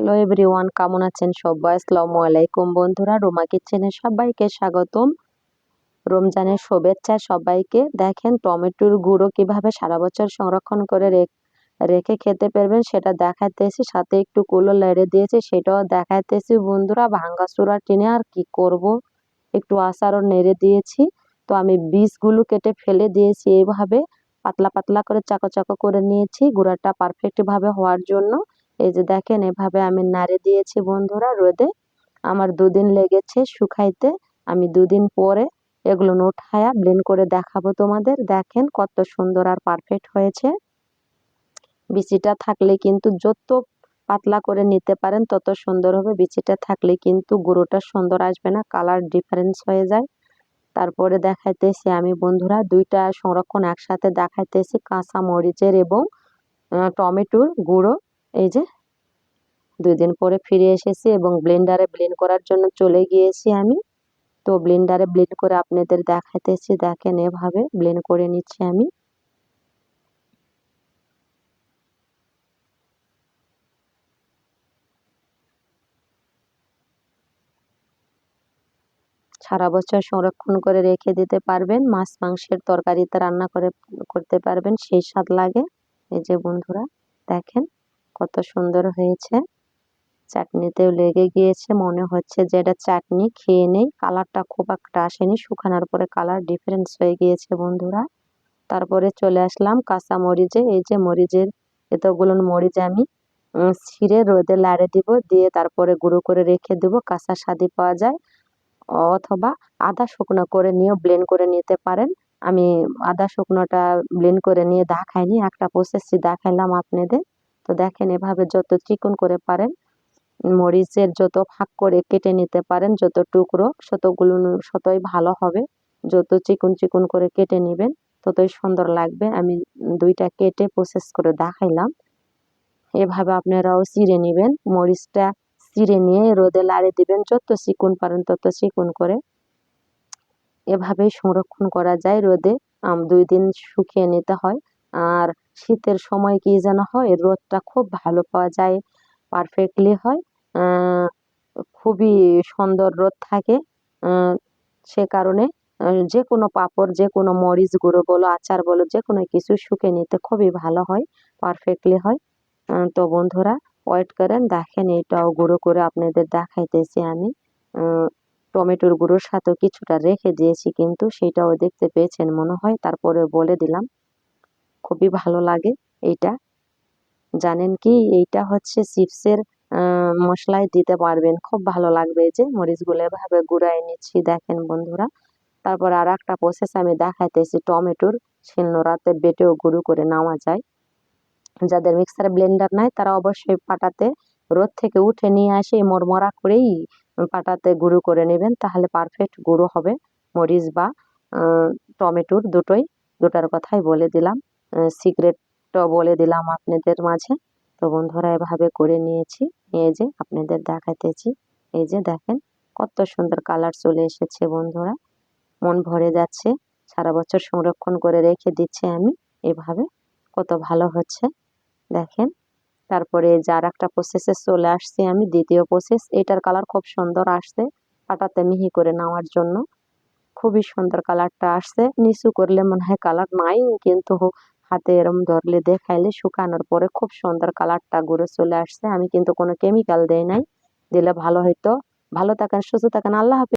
Hello everyone কেমন আছেন সবাই? আসসালামু আলাইকুম বন্ধুরা, রোমা কিচেনে সবাইকে স্বাগতম। রমজানের শুভেচ্ছা সবাইকে। দেখেন, টমেটোর গুঁড়ো কীভাবে সারা বছর সংরক্ষণ করে রেখে খেতে পারবেন সেটা দেখাইতেছি। সাথে একটু কুলো লেড়ে দিয়েছি, সেটাও দেখাইতেছি বন্ধুরা। ভাঙ্গাচুরা টিনে আর কি করব? একটু আচারও নেড়ে দিয়েছি। তো আমি বীজগুলো কেটে ফেলে দিয়েছি এইভাবে। পাতলা পাতলা করে চাকো চাকো করে নিয়েছি। গুঁড়াটা পারফেক্টভাবে হওয়ার জন্য। এই যে দেখেন, এভাবে আমি নাড়ে দিয়েছি বন্ধুরা রোদে। আমার দুদিন লেগেছে শুকাইতে। আমি দুদিন পরে এগুলো উঠায়া ব্লেন্ড করে দেখাবো তোমাদের। দেখেন কত সুন্দর আর পারফেক্ট হয়েছে। বিচিটা থাকলে কিন্তু যত পাতলা করে নিতে পারেন, তত সুন্দর হবে। বিচিটা থাকলে কিন্তু গুঁড়োটা সুন্দর আসবে না কালার ডিফারেন্স হয়ে যায়। তারপরে দেখাইতেছি আমি বন্ধুরা দুইটা সংরক্ষণ একসাথে দেখাইতেছি কাঁচা মরিচের এবং টমেটোর গুঁড়ো। এই যে, দুই দিন পরে ফিরে এসেছি এবং ব্লেন্ডারে ব্লেন্ড করার জন্য চলে গিয়েছি আমি। তো ব্লেন্ডারে ব্লেন্ড করে আপনাদের দেখাতেছি দেখেন এভাবে ব্লেন্ড করে নিচ্ছি আমি। সারা বছর সংরক্ষণ করে রেখে দিতে পারবেন, মাছ মাংসের তরকারিতে রান্না করে, করতে পারবেন, সেই স্বাদ লাগে। এই যে বন্ধুরা, দেখেন। কত সুন্দর হয়েছে। চাটনিতেও লেগে গিয়েছে। মনে হচ্ছে যে এটা চাটনি, খেয়ে নেই। কালারটা খুব একটা আসেনি। শুকানোর পরে কালার ডিফারেন্স হয়ে গিয়েছে বন্ধুরা। তারপরে চলে আসলাম কাঁচা মরিচে। এই যে মরিচের, এতগুলো মরিচ আমি ছিঁড়ে রোদে লাড়ে দিব। দিয়ে তারপরে গুঁড়ো করে রেখে দেবো। কাঁচা স্বাদি পাওয়া যায়। অথবা আদা শুকনো করে নিয়েও ব্লেন্ড করে নিতে পারেন। আমি আদা শুকনোটা ব্লেন্ড করে নিয়ে দেখাইনি। একটা প্রসেসটি দেখাইলাম আপনাদের। তো দেখেন, এভাবে যত চিকন করে পারেন, মরিচের যত ভাগ করে কেটে নিতে পারেন, যত টুকরো, শতগুলো শতই ভালো হবে। যত চিকন চিকন করে কেটে নেবেন, ততই সুন্দর লাগবে। আমি দুইটা কেটে প্রসেস করে দেখাইলাম। এভাবে আপনারাও চিড়ে নেবেন, মরিচটা চিড়ে নিয়ে রোদে লাড়ে দিবেন, যত চিকুন পারেন তত চিকুন করে। এভাবেই সংরক্ষণ করা যায় রোদে দুই দিন শুকিয়ে নিতে হয়। আর শীতের সময় কি যেন হয়, রোদটা খুব ভালো পাওয়া যায় পারফেক্টলি হয়। খুবই সুন্দর রোদ থাকে। সে কারণে যে কোনো পাপড় যে কোনো মরিচ গুঁড়ো বলো, আচার বলো যে কোনো কিছু শুকে নিতে খুবই ভালো হয় পারফেক্টলি হয়। তো বন্ধুরা ওয়েট করেন, দেখেন এইটাও গুঁড়ো করে আপনাদের দেখাইতেছি আমি। টমেটোর গুঁড়োর সাথেও কিছুটা রেখে দিয়েছি, কিন্তু সেটাও দেখতে পেয়েছেন মনে হয় তারপরে বলে দিলাম। খুবই ভালো লাগে এইটা। জানেন কি? এইটা হচ্ছে চিপসের মশলায় দিতে পারবেন। খুব ভালো লাগবে এই যে মরিচগুলো এভাবে গুঁড়ায় নিচ্ছি, দেখেন বন্ধুরা। তারপর আর একটা প্রসেস আমি দেখাইতেছি, টমেটোর শিলনোড়াতে বেটেও গুঁড়ো করে নেওয়া যায়। যাদের মিক্সার ব্লেন্ডার নাই, তারা অবশ্যই পাটাতে রোদ থেকে উঠে নিয়ে আসে মরমরা করেই পাটাতে গুঁড়ো করে নেবেন, তাহলে পারফেক্ট গুঁড়ো হবে। মরিচ বা টমেটোর দুটোই, দুটার কথাই বলে দিলাম। সিক্রেটটাও বলে দিলাম আপনাদের মাঝে। তো বন্ধুরা, এভাবে করে নিয়েছি। নিয়ে যে আপনাদের দেখাতেছি। এই যে দেখেন, কত সুন্দর কালার চলে এসেছে বন্ধুরা। মন ভরে যাচ্ছে। সারা বছর সংরক্ষণ করে রেখে দিচ্ছি আমি। এভাবে কত ভালো হচ্ছে। দেখেন, তারপরে যার একটা প্রসেসে চলে আসছি আমি, দ্বিতীয় প্রসেস এটার কালার খুব সুন্দর আসছে। পাটাতে মিহি করে নেওয়ার জন্য। খুবই সুন্দর কালারটা আসছে। নিচু করলে মনে হয় কালার নাই, কিন্তু হাতে এরম ধরলে দেখাইলে শুকানোর পরে খুব সুন্দর কালারটা ঘুরে চলে আসছে। আমি কিন্তু কোনো কেমিক্যাল দেই নাই। দিলে ভালো হইতো। ভালো থাকেন, সুস্থ থাকেন। আল্লাহ হাফিজ।